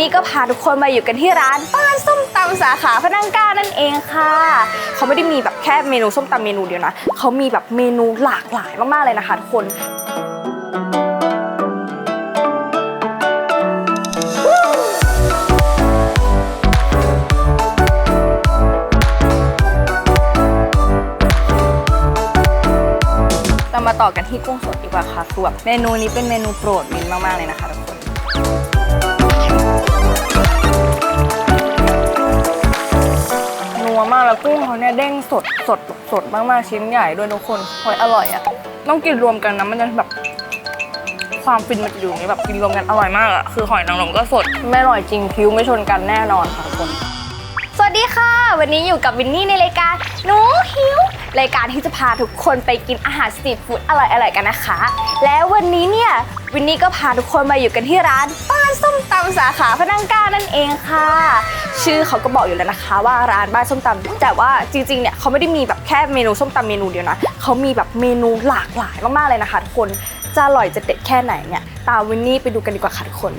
นี้ก็พาทุกคนมาอยู่กันที่ร้านบ้านส้มตำสาขาพระนังเกล้านั่นเองค่ะ เขาไม่ได้มีแบบแค่เมนูส้มตำเมนูเดียวนะ เขามีแบบเมนูหลากหลายมากๆเลยนะคะทุกคนรามาต่อกันที่กุ้งสดดีกว่าค่ะคือแบบเมนูนี้เป็นเมนูโปรดมินมากๆเลยนะคะทุกคน มากแล้วกุ้งเขาเนี่ยเด้งสดสดสดมากๆ ชิ้นใหญ่ด้วยทุกคนหอยอร่อยอะต้องกินรวมกันนะมันจะแบบความฟินมันจะอยู่อย่างนี้แบบกินรวมกันอร่อยมากอะคือหอยนางรมก็สดไม่อร่อยจริงคิ้วไม่ชนกันแน่นอนค่ะทุกคน วันนี้อยู่กับวินนี่ในรายการหนูหิว รายการที่จะพาทุกคนไปกินอาหารสตรีทฟู้ดอร่อยๆกันนะคะ แล้ววันนี้เนี่ยวินนี่ก็พาทุกคนมาอยู่กันที่ร้านบ้านส้มตำสาขาพนังก้านั่นเองค่ะ ชื่อเขาก็บอกอยู่แล้วนะคะ ว่าร้านบ้านส้มตำแต่ว่าจริงๆเนี่ยเขาไม่ได้มีแบบแค่เมนูส้มตำเมนูเดียวนะเขามีแบบเมนูหลากหลายมากๆเลยนะคะทุกคนจะอร่อยจะเด็ดแค่ไหนเนี่ยตามวินนี่ไปดูกันดีกว่าค่ะทุกคน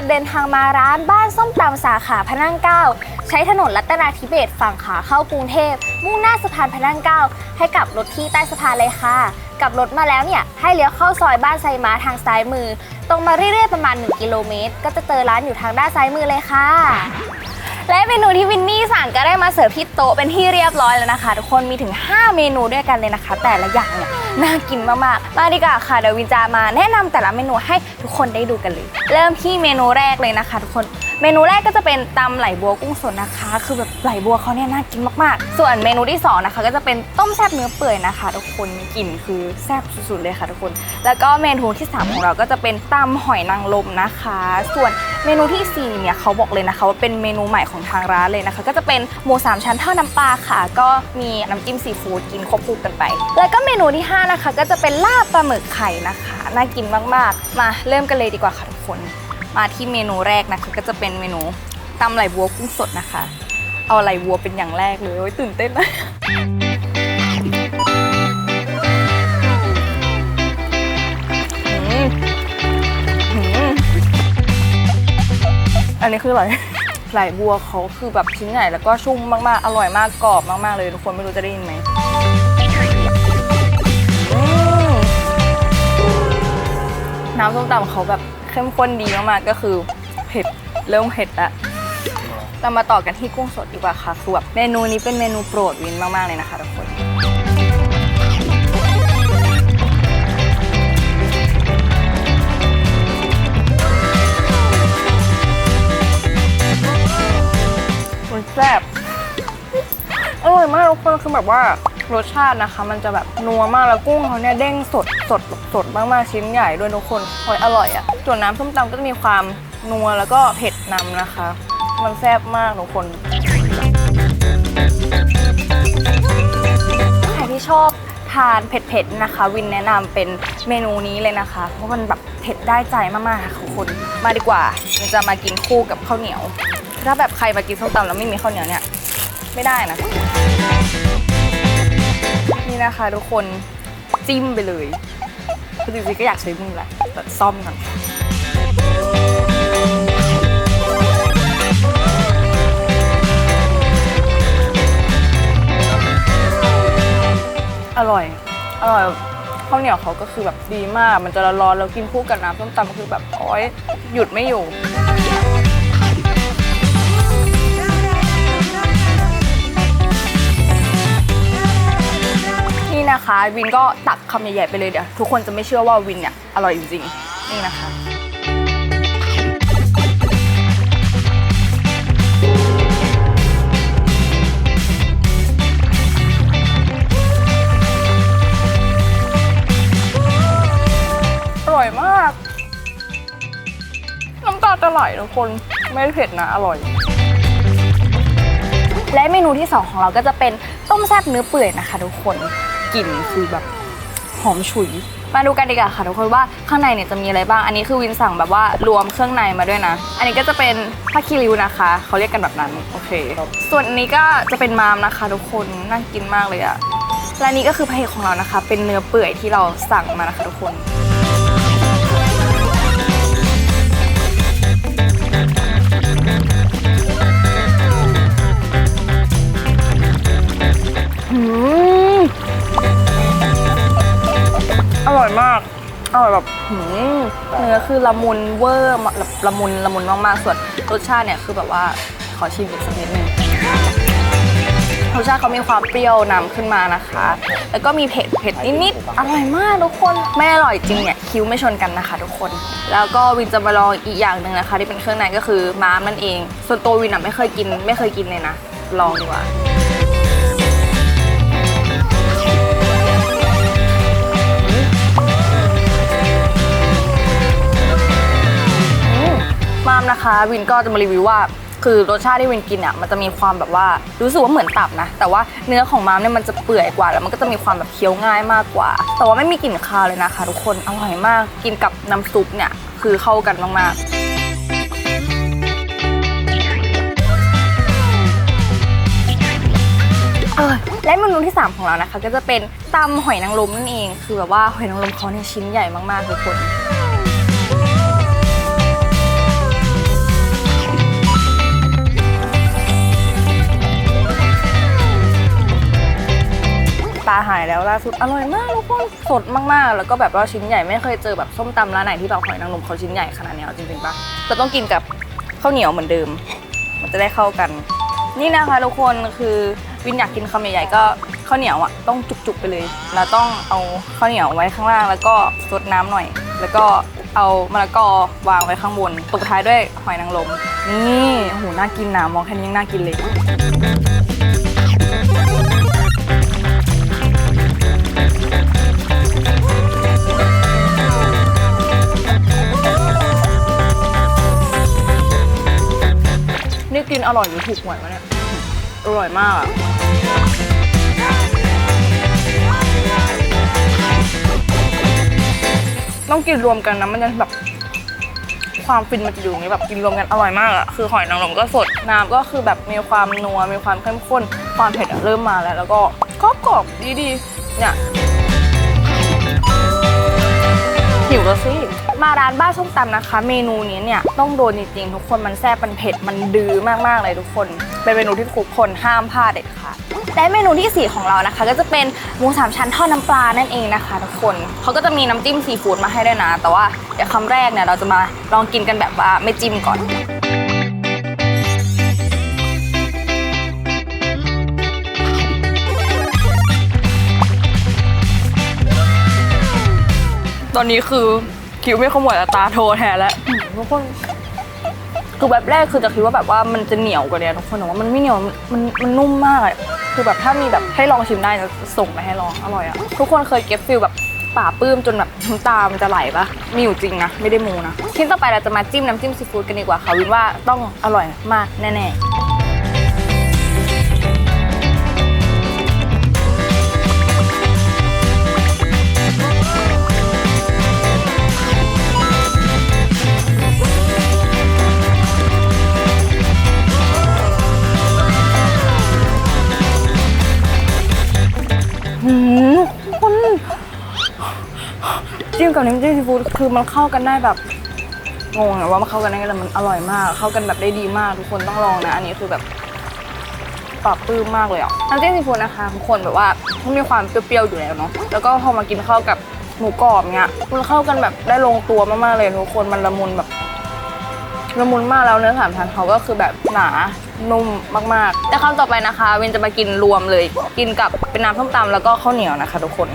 การเดินทางมาร้านบ้านส้มตำสาขาพระนั่งเก้าใช้ถนนรัตนาธิเบศฝั่งขาเข้ากรุงเทพ มุ่งหน้าสะพานพระนั่งเก้าให้กลับรถที่ใต้สะพานเลยค่ะกลับรถมาแล้วเนี่ยให้เลี้ยวเข้าซอยบ้านไซม้าทางซ้ายมือ ตรงมาเรื่อยๆประมาณ 1 กิโลเมตร ก็จะเจอร้านอยู่ทางด้านซ้ายมือเลยค่ะ และเมนูที่วินนี่สั่งก็ได้มาเสิร์ฟที่โต๊ะเป็นที่เรียบร้อยแล้วนะคะ ทุกคนมีถึง 5 เมนูด้วยกันเลยนะคะ แต่ละอย่างเนี่ยน่ากินมากๆมาดีกว่าค่ะเดี๋ยววินจะมาแนะนำแต่ละเมนูให้ทุกคนได้ดูกันเลย เริ่มที่เมนูแรกเลยนะคะ ทุกคนเมนูแรกก็จะเป็นตำไหลบัวกุ้งสดนะคะ คือแบบไหลบัวเขาเนี่ยน่ากินมากๆ ส่วนเมนูที่สองนะคะก็จะเป็นต้มแซ่บเนื้อเปื่อยนะคะ ทุกคนกลิ่นคือแซ่บสุดๆเลยค่ะทุกคน แล้วก็เมนูที่สามของเราก็จะเป็นตำหอยนางรมนะคะ ส่วนเมนูที่สี่เนี่ยเขาบอกเลยนะคะ ว่าเป็นเมนูใหม่ของทางร้านเลยนะคะ ก็จะเป็นหมูสามชั้นทอดน้ำปลาค่ะ ก็มีน้ำจิ้มซีฟู้ดกินควบคู่กันไป แล้วก็เมนูที่านะคะก็จะเป็นลาบปลาหมึกไข่นะคะ น่ากินมากๆ มาเริ่มกันเลยดีกว่าค่ะทุกคน มาที่เมนูแรกนะคะก็จะเป็นเมนูตำไหลบัวกุ้งสดนะคะ เอาไหลบัวเป็นอย่างแรกเลยโอ้ยตื่นเต้นนะอืมอืมอันนี้คืออะไรไหลบัวเขาคือแบบชิ้นใหญ่แล้วก็ชุ่มมากๆ อร่อยมากกรอบมากๆเลยทุกคนไม่รู้จะได้ยินไหม น้ำส้มตำเขาแบบเข้มข้นดีมากๆก็คือเผ็ดเริ่มเผ็ดละเรามาต่อกันที่กุ้งสดดีกว่าค่ะคือแบบเมนูนี้เป็นเมนูโปรดวินมากๆเลยนะคะทุกคนมันแซ่บอร่อยมากทุกคนคือแบบว่า รสชาตินะคะ มันจะแบบนัวมากแล้วกุ้งเขาเนี่ยเด้งสดสดสดมากๆชิ้นใหญ่ด้วยทุกคนหอยอร่อยอะ่ะส่วนน้ำส้มตำก็จะมีความนัวแล้วก็เผ็ดนำนะคะ มันแซ่บมากทุกคนใครที่ชอบทานเผ็ดๆนะคะ วินแนะนำเป็นเมนูนี้เลยนะคะ เพราะมันแบบเผ็ดได้ใจมากๆค่ะทุกคนมาดีกว่าเราจะมากินคู่กับข้าวเหนียว ถ้าแบบใครมากินส้มตำแล้วไม่มีข้าวเหนียวเนี่ยไม่ได้นะ นี่นะคะทุกคนจิ้มไปเลยคือจริงๆก็อยากใช้มือแหละแต่ซ่อมก่อนอร่อย อร่อยข้าวเหนียวเขาก็คือแบบดีมาก มันจะร้อนๆแล้วกินคู่กับน้ำส้มตำคือแบบโอ๊ยหยุดไม่อยู่ี่นะคะวินก็ตักคำใหญ่ๆไปเลยเดี๋ยวทุกคนจะไม่เชื่อว่าวินเนี่ยอร่อยจริงๆนี่นะคะอร่อยมาก น้ำตาจะไหลทุกคนไม่ได้เผ็ดนะ อร่อย และเมนูที่ 2 ของเราก็จะเป็นต้มแซ่บเนื้อเปื่อยนะคะทุกคน กลิ่นคือแบบหอมฉุย มาดูกันดีกว่าค่ะทุกคนว่าข้างในเนี่ยจะมีอะไรบ้าง อันนี้คือวินสั่งแบบว่ารวมเครื่องในมาด้วยนะ อันนี้ก็จะเป็นผ้าคีริวนะคะ เขาเรียกกันแบบนั้น โอเค ส่วนอันนี้ก็จะเป็นมามนะคะ ทุกคน น่ากินมากเลยอะและนนี้ก็คือพระเอกของเรานะคะ เป็นเนื้อเปื่อยที่เราสั่งมานะคะทุกคนอืม อร่อยมาก อร่อยแบบหืมเนื้อคือละมุนเวอร์แบบละมุนละมุนมากๆ ส่วนรสชาติเนี่ยคือแบบว่าขอชิมอีกสักนิดนึงรสชาติเขามีความเปรี้ยวนำขึ้นมานะคะ แล้วก็มีเผ็ดเผ็ดนิดๆ อร่อยมากทุกคน ไม่อร่อยจริงเนี่ยคิ้วไม่ชนกันนะคะ ทุกคน แล้วก็วินจะมาลองอีกอย่างหนึ่งนะคะ ที่เป็นเครื่องในก็คือม้ามนั่นเอง ส่วนตัววินอะไม่เคยกิน ไม่เคยกินเลยนะ ลองดีกว่า นะคะวินก็จะมารีวิวว่าคือรสชาติที่วินกินอะมันจะมีความแบบว่ารู้สึกว่าเหมือนตับนะ แต่ว่าเนื้อของมามเนี่ยมันจะเปื่อยกว่า แล้วมันก็จะมีความแบบเคี้ยวง่ายมากกว่า แต่ว่าไม่มีกลิ่นคาวเลยนะคะ ทุกคนอร่อยมากกินกับน้ำซุปเนี่ยคือเข้ากันมากๆเออและเมนูที่ 3 ของเรานะคะ ก็จะเป็นตำหอยนางรมนั่นเอง คือแบบว่าหอยนางรมเขาเนี่ยชิ้นใหญ่มากๆทุกคน ตาหายแล้วล่าสุดอร่อยมากทุกคนสดมากๆ แล้วก็แบบว่าชิ้นใหญ่ไม่เคยเจอแบบส้มตำร้านไหนที่แบบหอยนางรมเขาชิ้นใหญ่ขนาดนี้เอาจริงๆปะเราต้องกินกับข้าวเหนียวเหมือนเดิม มันจะได้เข้ากัน นี่นะคะทุกคนคือวินอยากกินคำใหญ่ๆก็ข้าวเหนียวอะต้องจุกๆไปเลยเราต้องเอาข้าวเหนียวไว้ข้างล่าง แล้วก็ซดน้ำหน่อย แล้วก็เอามะละกอวางไว้ข้างบนตบท้ายด้วยหอยนางรมนี่โหน่ากินนะมองแค่นี้ยังน่ากินเลย นี่กินอร่อยหรือถูกหวยวะเนี่ย อร่อยมากอะต้องกินรวมกันนะมันจะแบบความฟินมันจะอยู่อย่างนี้แบบกินรวมกันอร่อยมากอะคือหอยนางรมก็สดน้ำก็คือแบบมีความนัวมีความเข้มข้นความเผ็ดอะเริ่มมาแล้ว แล้วก็กรอบกรอบๆดีๆเนี่ย หิวแล้วสิ มาร้านบ้านส้มตำนะคะ เมนูนี้เนี่ยต้องโดนจริงๆทุกคนมันแซ่บมันเผ็ดมันดื้อมากๆเลยทุกคน เป็นเมนูที่ทุกคนห้ามพลาดเด็ดขาดและเมนูที่ 4 ของเรานะคะ ก็จะเป็นหมูสามชั้นทอดน้ำปลานั่นเองนะคะทุกคนเขาก็จะมีน้ำจิ้มซีฟู้ดมาให้ด้วยนะ แต่ว่าเดี๋ยวคำแรกเนี่ยเราจะมาลองกินกันแบบว่าไม่จิ้มก่อน อนนี้คือคิวไม่ขมวดแต่ตาโทแทนแล้วอืมทุกคนคือแบบแรกคือจะคิดว่าแบบว่ามันจะเหนียวกว่านี้ทุกคนแต่ว่ามันไม่เหนียวมันมันนุ่มมากอะคือแบบถ้ามีแบบให้ลองชิมได้จะส่งไปให้ลองอร่อยอะทุกคนเคยเก็ตฟิลแบบป่าปลื้มจนแบบน้ำตามันจะไหลปะมีอยู่จริงนะไม่ได้โมูนะชิ้นต่อไปเราจะมาจิ้มน้ำจิ้มซีฟู้ดกันดีกว่าค่ะวินว่าต้องอร่อยมากแน่ๆ จิ้มกับน้ำจิ้มซีฟู้ดคือมันเข้ากันได้แบบงงอะว่ามันเข้ากันได้แต่มันอร่อยมาก เข้ากันแบบได้ดีมากทุกคนต้องลองนะอันนี้คือแบบปรับปลื้มมากเลยอะน้ำจิ้มซีฟู้ดนะคะทุกคนแบบว่ามันมีความเปรี้ยวๆอยู่แล้วเนาะแล้วก็พอมากินเข้ากับหมูกรอบเนี้ยมันเข้ากันแบบได้ลงตัวมากๆเลยทุกคนมันละมุนแบบละมุนมากแล้วเนื้อสามชั้นเขาก็คือแบบหนานุ่มมากๆ แต่คำต่อไปนะคะวินจะมากินรวมเลย กินกับเป็นน้ำส้มตำแล้วก็ข้าวเหนียวนะคะ ทุกคน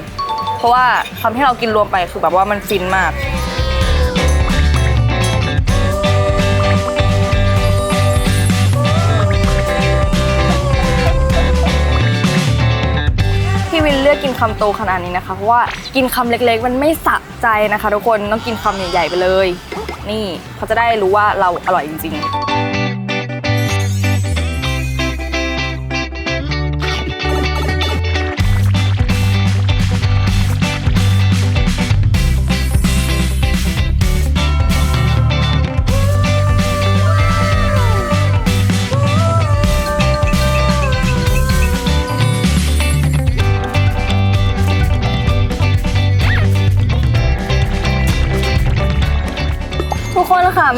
เพราะว่าคำที่เรากินรวมไปคือแบบว่ามันฟินมาก ที่วินเลือกกินคำโตขนาดนี้นะคะ เพราะว่ากินคำเล็กๆ มันไม่สะใจนะคะ ทุกคนต้องกินคำใหญ่ๆไปเลย นี่เขาจะได้รู้ว่าเราอร่อยจริง ๆ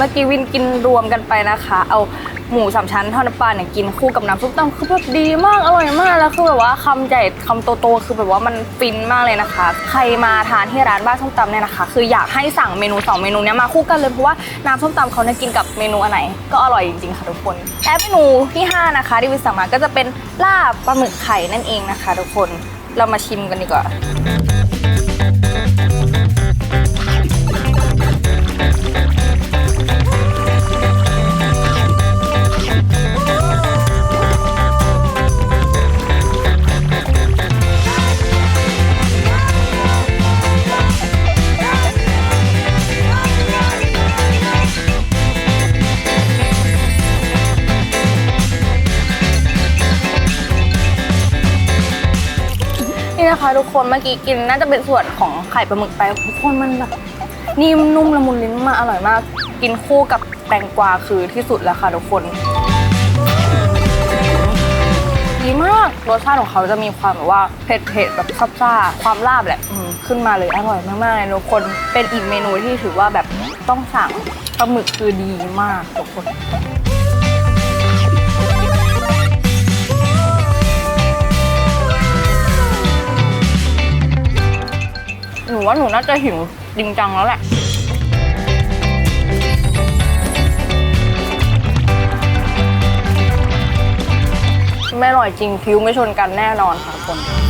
อกี้วินกินรวมกันไปนะคะ เอาหมูสามชั้นทอดน้ำปลาเนี่ยกินคู่กับน้ำซุปตำคือแบบดีมากอร่อยมากแล้วคือแบบว่าคำใหญ่คำโตๆคือแบบว่ามันฟินมากเลยนะคะ ใครมาทานที่ร้านบ้านส้มตำเนี่ยนะคะ คืออยากให้สั่งเมนูสองเมนูเนี้ยมาคู่กันเลยเพราะว่าน้ำส้มตำเขาเนี่ยกินกับเมนูอันไหนก็อร่อยจริงๆค่ะทุกคนและเมนูที่ห้านะคะที่วินสั่งมาก็จะเป็นลาบปลาหมึกไข่นั่นเองนะคะ ทุกคนเรามาชิมกันดีกว่า คนเมื่อกี้กินน่าจะเป็นส่วนของไข่ปลาหมึกไปทุกคนมันแบบนิ่มนุ่มละมุนลิ้นมากอร่อยมาก กินคู่กับแตงกวาคือที่สุดแล้วค่ะทุกคนดีมากรสชาติของเขาจะมีความแบบว่าเผ็ดๆแบบซับซ่าความลาบแหละขึ้นมาเลยอร่อยมากๆเลยทุกคนเป็นอีกเมนูที่ถือว่าแบบต้องสั่งปลาหมึกคือดีมากทุกคน ว่าหนูน่าจะหิวจริงจังแล้วแหละ ไม่อร่อยจริงคิ้วไม่ชนกันแน่นอนค่ะทุกคน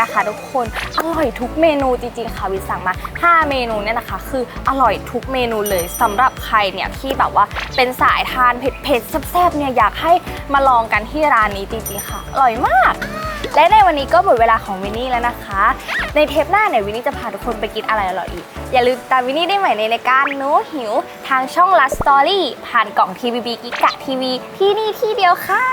นะคะ ทุกคนอร่อยทุกเมนูจริงๆค่ะวิสั่งมา 5 เมนูเนี่ยนะคะ คืออร่อยทุกเมนูเลยสำหรับใครเนี่ยที่แบบว่าเป็นสายทานเผ็ดๆแซ่บๆเนี่ยอยากให้มาลองกันที่ร้านนี้จริงๆค่ะ อร่อยมากและในวันนี้ก็หมดเวลาของวินนี่แล้วนะคะ ในเทปหน้าเนี่ยวินนี่จะพาทุกคนไปกินอะไรอร่อยอีก อย่าลืมตามวินนี่ได้ใหม่ในรายการโน้หิว ทางช่อง Last Story ผ่านกล่องทีวีบีกิกะทีวีที่นี่ที่เดียวค่ะ